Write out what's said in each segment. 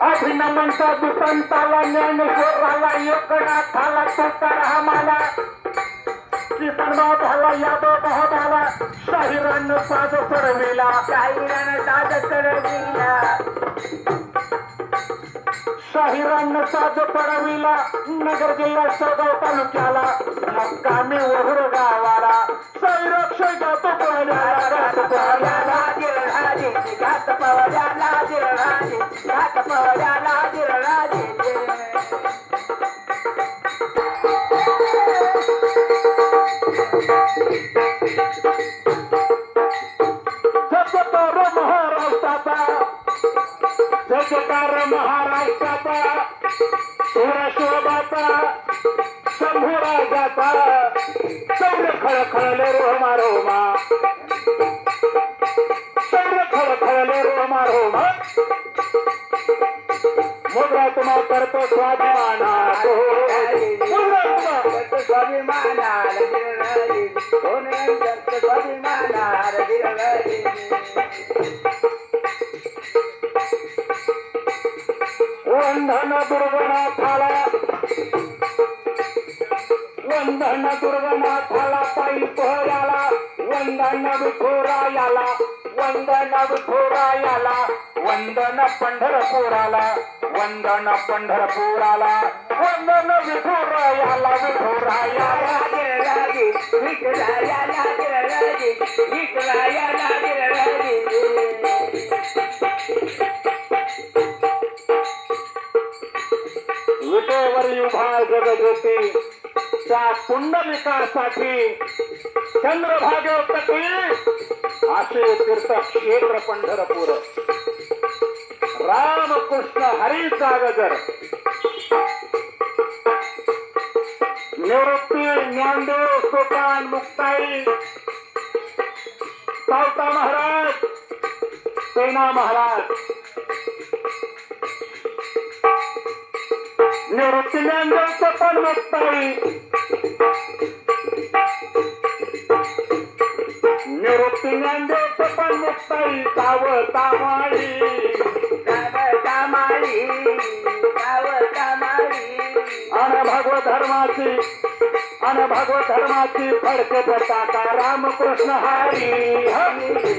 गुन्हेगार गिरणारी गिरणारी तुझ्यात गुन्हे गणला गिरणारी गिरणारी तुझ्यात गुन्हे गणला गिरणारी अभिनमन साधू संताला अभिनमन साधू संताला ज्ञानेश्वराला एकनाथाला तुकारामाला किसनबा झाला. यादव बहदाला शाहिरांना साज सरविला शाहिरानं साज चढविला. शाहिरांना साज चढविला. नगर जिल्हा शेगाव तालुक्याला. मुक्कामी वहुर गावाला. संरक्षण गातो पवल्याला गिरणारी घात पवल्याला गिरणारी घात पवल्याला गिरणारी जगतार महाराष्ट्राचा जगतार महाराष्ट्राचा रोमा रोमा मुद्रा तुम्हा करतो स्वाभिमाना मुद्रा तुम्हा स्वाभिमानाला गिरणारी वंदन दुर्गनाथाला वंदन दुर्गनाथाला पायी पोहराला वंदन विठोरायाला वंदन विठोरायाला वंदन पंढरपुराला. वंदन पंढरपुराला. वंदन विठोरायाला विठोरायाला. विटेवर उभा जगज्योती त्या पुंडलिकासाठी चंद्रभागेव तटी असे तीर्थ क्षेत्र पंढरपूर. रामकृष्ण हरीचा गजर निवृत्ती ज्ञानदेव सोपान मुक्ताई. सावता महाराज सेना महाराज. निवृत्ती ज्ञानदेव सोपान मुक्ताई. निवृत्ती ज्ञानदेव सोपान मुक्ताई सावता माळी. माळी गावता माळी अन भगवत धर्माची अन भगवत धर्माची फडके पताका रामकृष्ण हरी हरी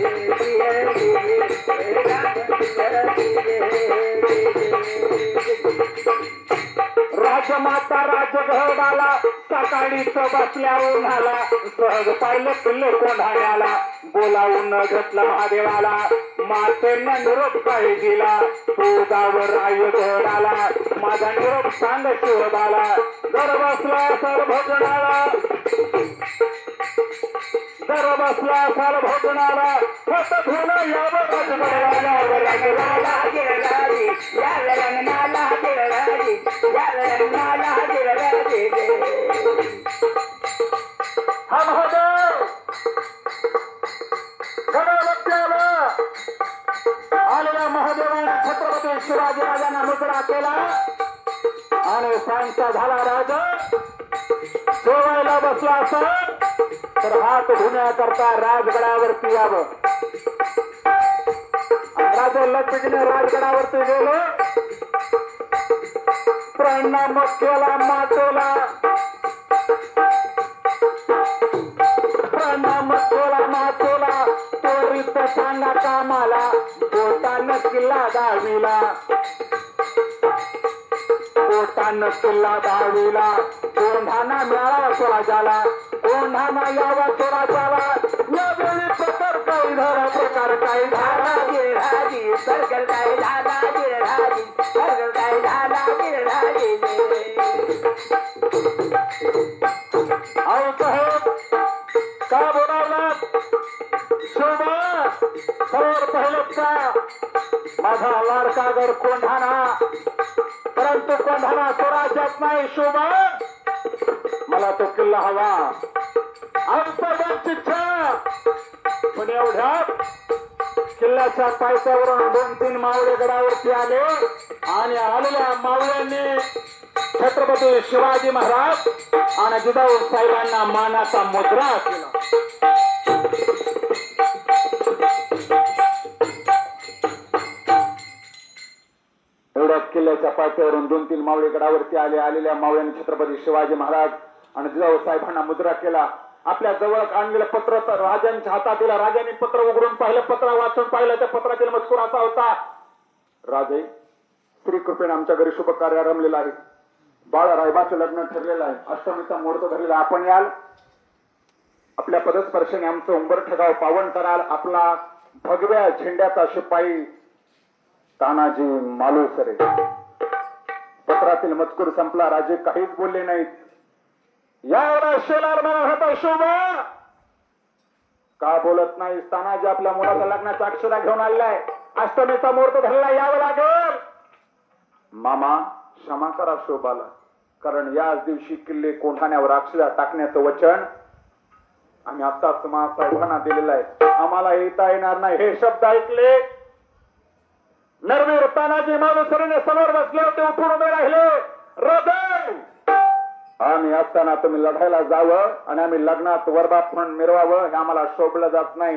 राजमाता राजघराला सकाळीच बसल्या उन्हाला सहज पाहिलं किल्ले कोंढाण्याला बोलावून घेतला महादेवाला मातेनं निरोप काही दिला तो गावर आयुधडाला माझा निरोप सांग शिवबाला जर बसला सर भजनाला जर बसला सर भजनाला फक्त धुणं यावं राजगडाला आणि झाला राजा. जेवायला बसला असं तर हात धुण्याकरता राजगडावरती यावं. राजा लक्ष्मीने राजगडावरती गेलो. प्रणाम केला मातेला. प्रणाम केला मातेला. त्वरित सांगा कामाला. बोटानं किल्ला दाविला. बोटानं तुला बावीला कोंढाना मिळावा स्वराजाला कोंढाना यावा स्वराजाला यावेळी प्रकार काही धरा प्रकार काही झाला. गिरहाजी सर्कल काय झाला गिरहाजी सर्कल काय झाला गिरहाजी अहो साहेब का बोलावला? शोभा समोर पहिलं का? माझा लाडका गड कोंढाना परंतु कोणाला स्वराज्यात नाही शोभा? मला तो किल्ला हवा. आमची इच्छा पण एवढ्या किल्ल्याच्या पायथ्यावरून दोन तीन मावळे गडावरती आले आणि आलेल्या मावळ्यांनी छत्रपती शिवाजी महाराज आणि जिजाऊ साहेबांना मानाचा मुद्रा केला. एवढ्यात किल्ल्याच्या पायथ्यावरून दोन तीन मावळे गडावरती आले. आलेल्या मावळ्यांनी छत्रपती शिवाजी महाराज आणि जिजाऊ साहेबांना मुद्रा केला. आपल्या जवळ आणलेलं पत्र तर राजांच्या हातात दिलं. राजांनी पत्र उघडून पाहिलं पत्र वाचून पाहिलं. त्या पत्रातील मजकूर असा होता राजे श्री कृपेने आमच्या घरी शुभ कार्य रमलेलं आहे. बाळ रायबाचं लग्न ठरलेलं आहे. अष्टमीचा मुहूर्त धरलेला आपण याल. आपल्या पदस्पर्शाने आमचं उंबरठगाव पावन कराल. आपला भगव्या झेंड्याचा शिपाई तानाजी मालुसरे पत्रातील मजकूर संपला राजे काहीच बोलले नाहीत. यावरा शेलार मला होता शोभा. का बोलत नाही तानाजी आपल्या मुलाच्या लग्नाचा अक्षरा घेऊन आलेलाय. अष्टमीचा मुहूर्त धरला यावं लागेल. मामा क्षमा करा शोभाला. कारण याच दिवशी किल्ले कोंढाण्यावर अक्षरा टाकण्याचं वचन आम्ही आत्ताच महासाहेबांना दिलेलं आहे. आम्हाला येता येणार नाही. हे शब्द ऐकले नरवीर तानाजी मालुसरीने समोर बसले होते उठून उभे राहिले. हृदय आम्ही असताना तुम्ही लढायला जावं आणि आम्ही लग्नात वरदा म्हणून मिरवावं हे आम्हाला शोभलं जात नाही.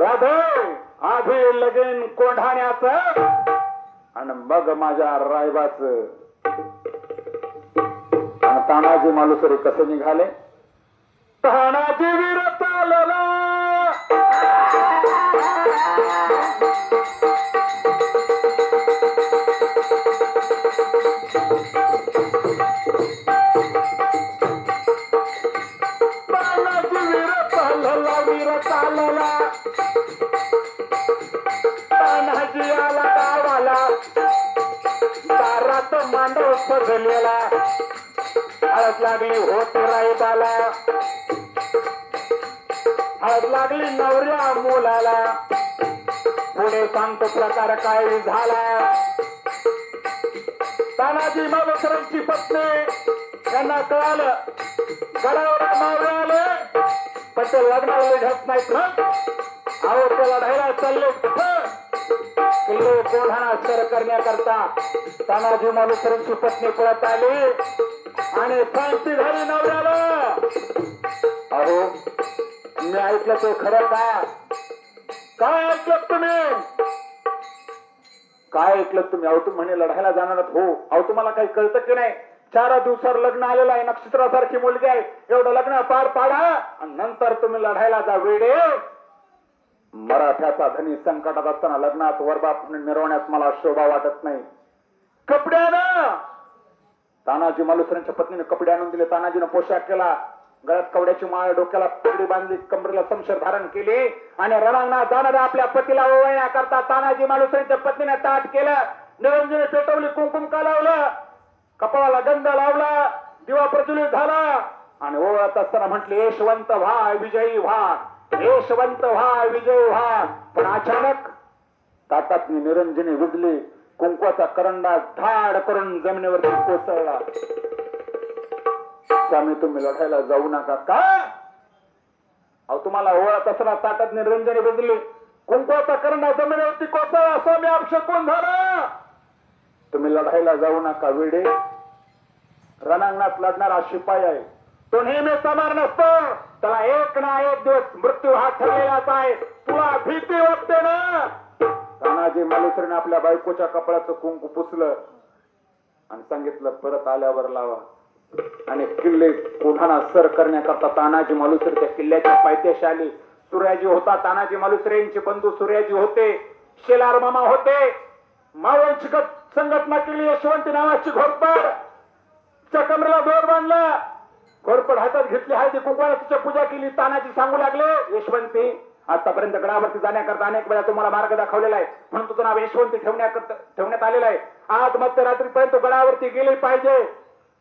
राधव आधी लगीन कोंढाण्याच आणि मग माझ्या रायबाच. आणि तानाजी मालुसरे कसे निघाले? तानाजी वीर चालला चालला. तानाजी आला गावाला दारात मांडव सजलेला हळद लागली होत रायबाला हळद लागली नवऱ्या मुलाला. पुढे सांगतो प्रकार काय झाला. तानाजी मालुसरांची पत्नी यांना कळालं. गडावर मावळ आलं. पण ते लग्नाला घट नाहीत ना अहो ते लढायला चालले. किल्ले कोल्हाणा सर करण्याकरता तानाजी मालुसरांची पत्नी पळत आली. आणि शांती झाली नवऱ्याला. अहो मी ऐकलं ते खरं का? काय ऐकलं तुम्ही? काय ऐकलं तुम्ही? अहो तुम्ही म्हणे लढायला जाणार हो. अहो तुम्हाला काही कळतं की नाही? चार दिवसावर लग्न आलेलं आहे नक्षत्रासारखी मुलगी आहे. एवढं लग्न पार पाडा आणि नंतर तुम्ही लढायला जा वेडे मराठ्याचा धनी संकटात असताना लग्नात वरबाप मिरवण्यात मला शोभा वाटत नाही. कपड्यानं! तानाजी मालुसरांच्या पत्नीने कपडे आणून दिले. तानाजीनं पोशाख केला. गळ्यात कवड्याची माळ डोक्याला पगडी बांधली कमरेला संशय धारण केली आणि रणांगणात जाणाऱ्या आपल्या पतीला ओवळण्याकरता तानाजी मालुसरांच्या पत्नीने ताट केलं. निरंजने पेटवली कुंकुम का लावलं कपाळाला गंध लावला दिवा प्रज्वलित झाला. आणि ओळत असताना म्हटले यशवंत व्हा विजयी व्हा. यशवंत व्हा विजयी व्हा. पण अचानक ताटात निरंजनी विजली कुंकवाचा करंडा धाड करून जमिनीवरती कोसळला. स्वामी तुम्ही लढायला जाऊ नका. का? अहो तुम्हाला ओळख असला ताटात निरंजनी विजली कुंकवाचा करंडा जमिनीवरती कोसळला. स्वामी अपशकून झाला. तुम्ही लढायला जाऊ नका वेडे. रणांगणात लढणारा शिपाई आहे. तो नेहमी समान नसतो त्याला एक ना एक दिवस मृत्यू हा ठरलेलाच आहे. तुला भीती वाटते ना? तानाजी मालुसरीने आपल्या बायकोच्या कपड्याचं कुंकू पुसलं आणि सांगितलं परत आल्यावर लावा. आणि किल्ले कोठाना सर करण्याकरता तानाजी मालुसरी त्या किल्ल्याच्या पायथ्याशी आली. सूर्याजी होता तानाजी मालुसरेंचे बंधू सूर्याजी होते. शेलार मामा होते. मावळची संघटना केली यशवंती नावाची घोरपड त्या कमरेला दोर बांधला. घोरपड हातात घेतली हळदी कुंकवाला तिच्या पूजा केली तानाजी सांगू लागले यशवंती आतापर्यंत गडावरती जाण्याकरता अनेक वेळा तुम्हाला मार्ग दाखवलेला आहे. म्हणून तुझं नाव यशवंती ठेवण्याकरता ठेवण्यात आलेलं आहे. आज मध्यरात्रीपर्यंत गडावरती गेले पाहिजे.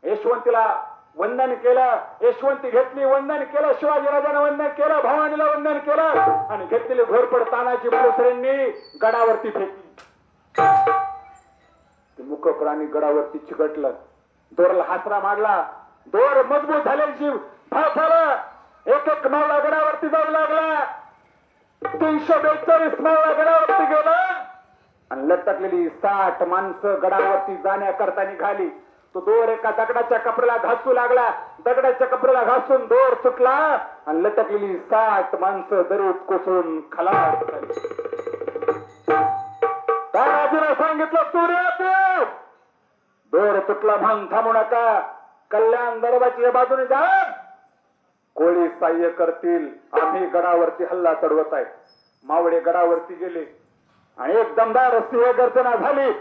यशवंतीला वंदन केलं. यशवंती घेतली वंदन केलं. शिवाजी राजानं वंदन केलं भवानीला वंदन केलं आणि घेतलेली घोरपड तानाजी मालुसरेंनी गडावरती फेकली. मुख प्राणी गडावरती चिकटलं दोरला हासरा मारला दोर मजबूत झाल्या जीव. फास एक एक मावळा गडावरती जाऊ लागला. तीनशे बेचाळीस मावळा गडावरती गेला. आणि लटकलेली साठ माणसं गडावरती जाण्याकरता निघाली. तो दोर एका दगडाच्या कपड्याला घासू लागला. दगडाच्या कपड्याला घासून दोर सुटला आणि लटकलेली साठ माणसं दरीत कोसळून खलास झाली. तानाजीला सांगितलं? सूर्य दोर तुटला म्हणून थांबू नका. कल्याण दरवाच्या बाजूने जा. कोळी सहाय्य करतील. आम्ही गडावरती हल्ला चढवत आहे. मावळे गडावरती गेले. आणि एक दमदार सिंह गर्जना झाली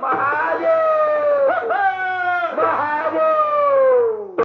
महा